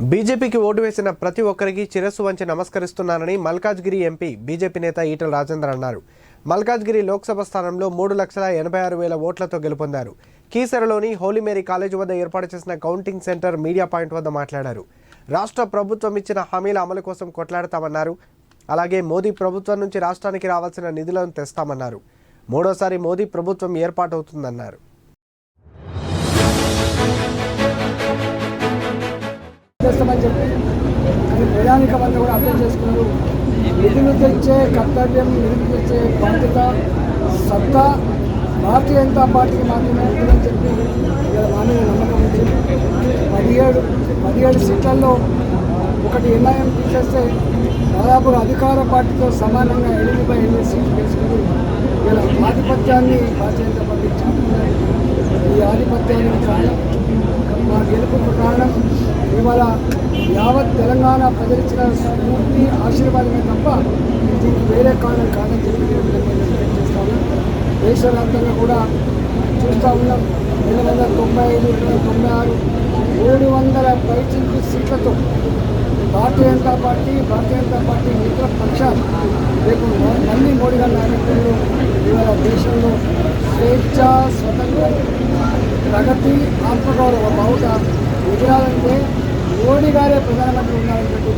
బీజేపీకి ఓటు వేసిన ప్రతి ఒక్కరికి చిరస్సు వంచి నమస్కరిస్తున్నానని మల్కాజ్గిరి ఎంపీ బీజేపీ నేత ఈటల రాజేందర్ అన్నారు. మల్కాజ్గిరి లోక్సభ స్థానంలో మూడు లక్షల ఎనభై ఆరు వేల ఓట్లతో గెలుపొందారు. కీసరలోని హోలీమేరీ కాలేజీ వద్ద ఏర్పాటు చేసిన కౌంటింగ్ సెంటర్ మీడియా పాయింట్ వద్ద మాట్లాడారు. రాష్ట్ర ప్రభుత్వం ఇచ్చిన హామీల అమలు కోసం కొట్లాడతామన్నారు. అలాగే మోదీ ప్రభుత్వం నుంచి రాష్ట్రానికి రావాల్సిన నిధులను తెస్తామన్నారు. మూడోసారి మోదీ ప్రభుత్వం ఏర్పాటవుతుందన్నారు. చేస్తామని చెప్పి అది ప్రయాణికమంతా కూడా అర్థం చేసుకున్నారు. నిధులు తెచ్చే కర్తవ్యం నిధులు తెచ్చే బాధ్యత సత్తా భారతీయ జనతా పార్టీకి మాత్రమే ఉంటుందని చెప్పి ఇలా మా మీద నమ్మకం ఉంది. పదిహేడు పదిహేడు సీట్లలో ఒకటి ఎన్ఐఎం తీసేస్తే దాదాపు అధికార పార్టీతో సమానంగా ఎనిమిది బై ఎనిమిది సీట్లు తీసుకుని వీళ్ళ ఆధిపత్యాన్ని భారతీయ జనతా పార్టీ ఈ ఆధిపత్యానికి కారణం మా గెలుపుకు కారణం ఇవాళ యావత్ తెలంగాణ ప్రజలిచ్చిన స్ఫూర్తి ఆశీర్వాదమే తప్ప దీనికి వేరే కారణం కాదని చెప్పి చేస్తాను దేశవ్యాప్తంగా కూడా చూస్తూ ఉన్నాం. రెండు వందల తొంభై ఐదు రెండు వందల తొంభై ఆరు మూడు వందల పైచింపు సీట్లతో భారతీయ జనతా పార్టీ భారతీయ జనతా పార్టీ మిత్ర పక్షాలు రేపు మళ్ళీ మోడీ గారి నాయకత్వంలో ఇవాళ దేశంలో స్వేచ్ఛ స్వతంత్ర ప్రగతి ఆత్మగౌరవ బావుట గారే ప్రధానమంత్రి ఉన్నారనేటువంటి